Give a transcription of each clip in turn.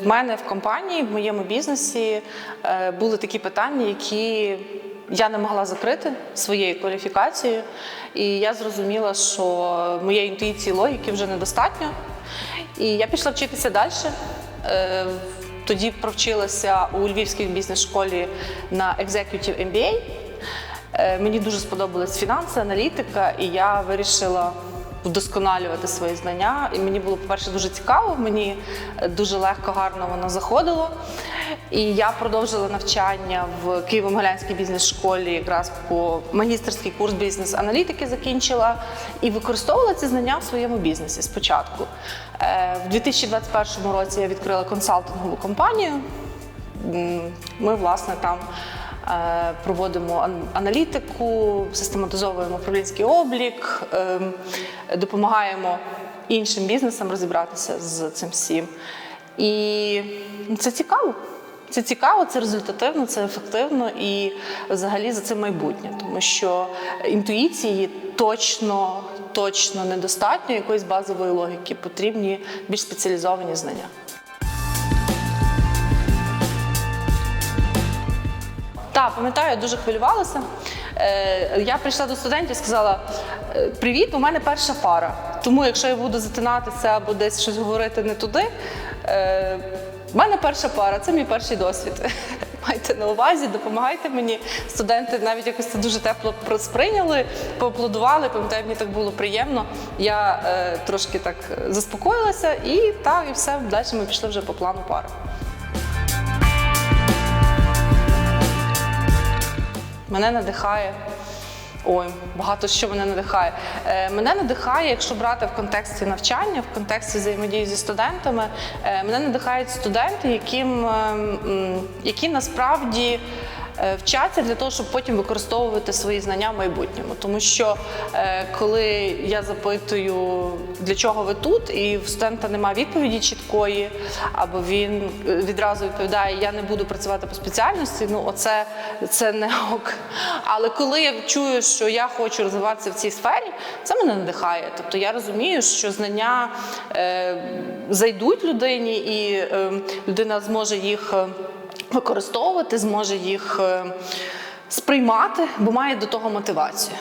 В мене в компанії, в моєму бізнесі е, були такі питання, які я не могла закрити своєю кваліфікацією. І я зрозуміла, що моєї інтуїції логіки вже недостатньо. І я пішла вчитися далі. Е, Тоді провчилася у Львівській бізнес-школі на Executive MBA. Е, Мені дуже сподобались фінанси, аналітика, і я вирішила вдосконалювати свої знання. І мені було, по-перше, дуже цікаво, мені е, дуже легко, гарно воно заходило. І я продовжила навчання в Києво-Могилянській бізнес-школі, якраз по магістерський курс бізнес-аналітики закінчила і використовувала ці знання в своєму бізнесі спочатку. Е, В 2021 році я відкрила консалтингову компанію. Ми, власне, там проводимо ан- аналітику, систематизовуємо управлінський облік, ем, допомагаємо іншим бізнесам розібратися з цим всім. І це цікаво. Це цікаво, це результативно, це ефективно і взагалі за це майбутнє, тому що інтуїції точно, точно недостатньо якоїсь базової логіки, потрібні більш спеціалізовані знання. Пам'ятаю, дуже хвилювалася. Е, я прийшла до студентів і сказала: «Е, Привіт, у мене перша пара. Тому, якщо я буду затинатися або десь щось говорити не туди, е, в мене перша пара, це мій перший досвід. Майте на увазі, допомагайте мені. Студенти навіть якось це дуже тепло сприйняли, поаплодували. Пам'ятаю, мені так було приємно. Я е, трошки так заспокоїлася, і так, і все. Далі ми пішли вже по плану пари. Мене надихає. Ой, багато що мене надихає. Е, мене надихає, якщо брати в контексті навчання, в контексті взаємодії зі студентами, е, мене надихають студенти, яким, е, які насправді вчаться для того, щоб потім використовувати свої знання в майбутньому. Тому що е, коли я запитую, для чого ви тут, і в студента немає відповіді чіткої, або він е, відразу відповідає, я не буду працювати по спеціальності, ну оце це не ок. Але коли я чую, що я хочу розвиватися в цій сфері, це мене надихає. Тобто я розумію, що знання е, зайдуть людині, і е, людина зможе їх е, використовувати, зможе їх е, сприймати, бо має до того мотивацію.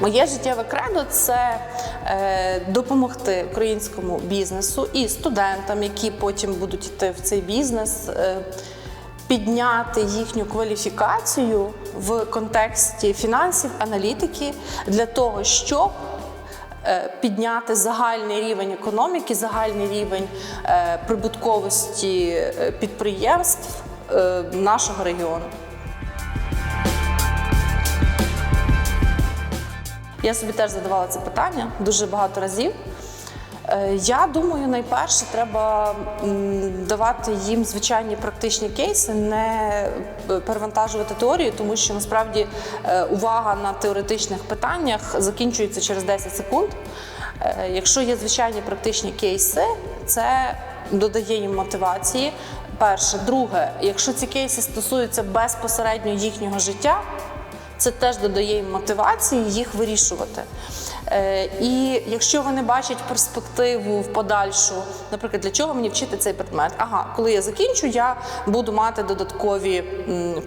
Моє життєве кредо це е, допомогти українському бізнесу і студентам, які потім будуть йти в цей бізнес, е, підняти їхню кваліфікацію в контексті фінансів, аналітики для того, щоб підняти загальний рівень економіки, загальний рівень е, прибутковості е, підприємств е, нашого регіону. Я собі теж задавала це питання дуже багато разів. Е, Я думаю, найперше треба давати їм звичайні практичні кейси, не перевантажувати теорію, тому що насправді е, увага на теоретичних питаннях закінчується через 10 секунд. Е, Якщо є звичайні практичні кейси, це додає їм мотивації. Перше, друге, якщо ці кейси стосуються безпосередньо їхнього життя, це теж додає їм мотивації їх вирішувати. Е, і якщо вони бачать перспективу в подальшу, наприклад, для чого мені вчити цей предмет? Ага, коли я закінчу, я буду мати додаткові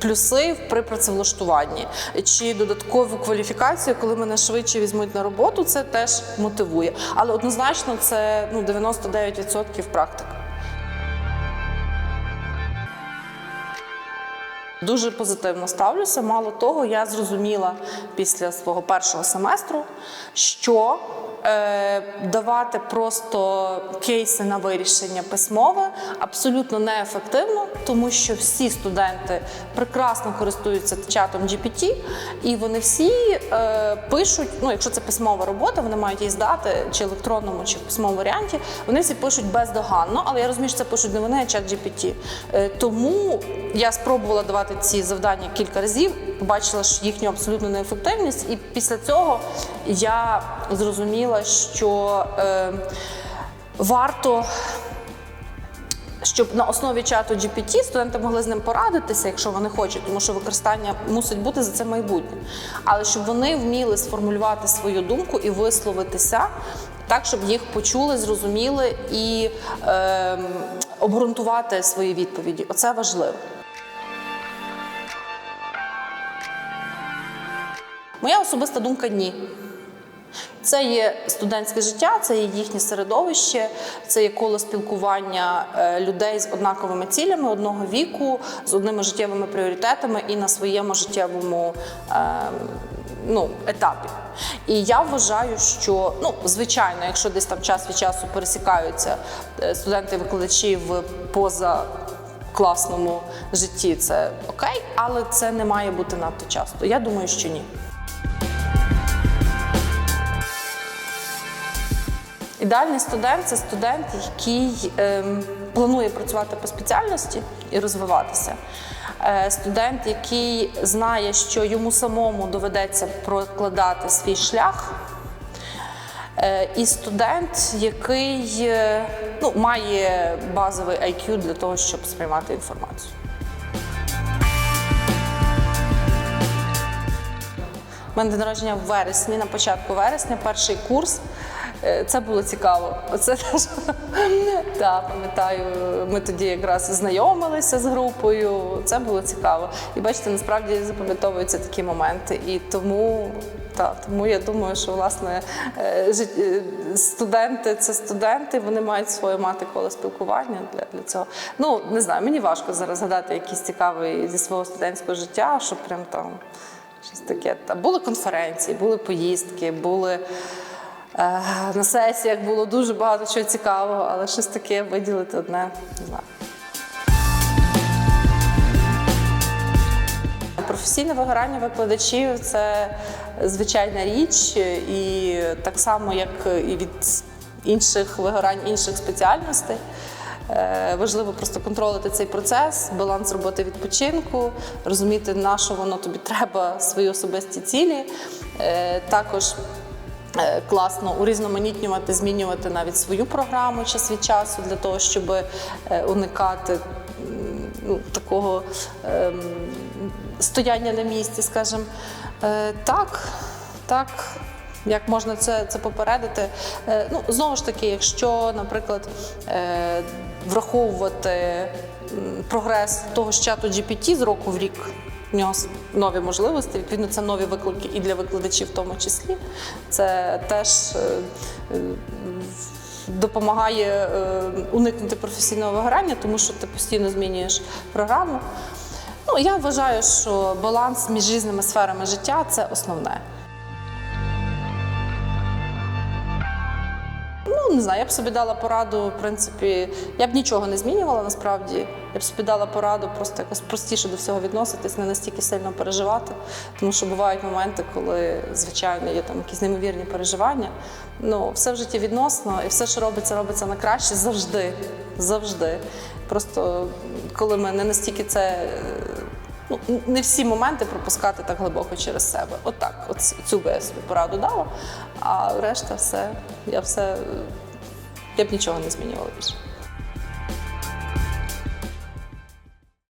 плюси при працевлаштуванні чи додаткову кваліфікацію, коли мене швидше візьмуть на роботу, це теж мотивує. Але однозначно це ну, 99% практика. Дуже позитивно ставлюся. Мало того, я зрозуміла після свого першого семестру, що давати просто кейси на вирішення письмове абсолютно неефективно, тому що всі студенти прекрасно користуються чатом GPT, і вони всі е, пишуть, ну якщо це письмова робота, вони мають її здати чи електронному, чи в письмовому варіанті. Вони всі пишуть бездоганно, але я розумію, що це пишуть не вони, а чат GPT. Е, тому я спробувала давати ці завдання кілька разів, побачила ж їхню абсолютну неефективність, і після цього я зрозуміла, що е, варто. Щоб на основі чату GPT студенти могли з ним порадитися, якщо вони хочуть, тому що використання мусить бути за це майбутнє. Але щоб вони вміли сформулювати свою думку і висловитися так, щоб їх почули, зрозуміли і е, обґрунтувати свої відповіді. Оце важливо. Моя особиста думка ні. Це є студентське життя, це є їхнє середовище, це є коло спілкування е, людей з однаковими цілями одного віку, з одними життєвими пріоритетами і на своєму життєвому е, ну, етапі. І я вважаю, що ну, звичайно, якщо десь там час від часу пересікаються е, студенти і викладачі в поза класному житті, це окей, але це не має бути надто часто. Я думаю, що ні. Ідеальний студент це студент, який ем, планує працювати по спеціальності і розвиватися. Е, студент, який знає, що йому самому доведеться прокладати свій шлях. Е, і студент, який е, ну, має базовий IQ для того, щоб сприймати інформацію. У мене день народження в вересні, на початку вересня, перший курс. Е, Це було цікаво. Оце теж та, пам'ятаю, ми тоді якраз знайомилися з групою. Це було цікаво. І бачите, насправді запам'ятовуються такі моменти. І тому, та, тому я думаю, що власне е, е, студенти це студенти, вони мають своє мати коло спілкування для, для цього. Ну не знаю, мені важко зараз згадати якісь цікаві зі свого студентського життя, щоб прям там. Щось таке. Та були конференції, були поїздки, були на сесіях було дуже багато чого цікавого, але щось таке виділити одне, не знаю. Професійне вигорання викладачів це звичайна річ, і так само, як і від інших вигорань інших спеціальностей. Е, Важливо просто контролити цей процес, баланс роботи відпочинку, розуміти, на що воно тобі треба, свої особисті цілі. Е, Також е, класно урізноманітнювати, змінювати навіть свою програму час від часу для того, щоб е, уникати ну, такого ем, стояння на місці, скажімо. Е, Так, так. Як можна це, це попередити? Е, Ну, знову ж таки, якщо, наприклад, е, враховувати прогрес того ж чату GPT з року в рік, нього нові можливості, відповідно, це нові виклики і для викладачів в тому числі. Це теж е, е, допомагає е, уникнути професійного вигорання, тому що ти постійно змінюєш програму. Ну, я вважаю, що баланс між різними сферами життя це основне. Ну, не знаю, я б собі дала пораду, в принципі, я б нічого не змінювала насправді. Я б собі дала пораду просто якось простіше до всього відноситись, не настільки сильно переживати. Тому що бувають моменти, коли, звичайно, є там якісь неймовірні переживання. Ну, все в житті відносно, і все, що робиться, робиться на краще завжди. Завжди. Просто коли ми не настільки це. Ну, не всі моменти пропускати так глибоко через себе. Отак, от цю би я собі пораду дала. А решта все, я все, я б нічого не змінювала більше.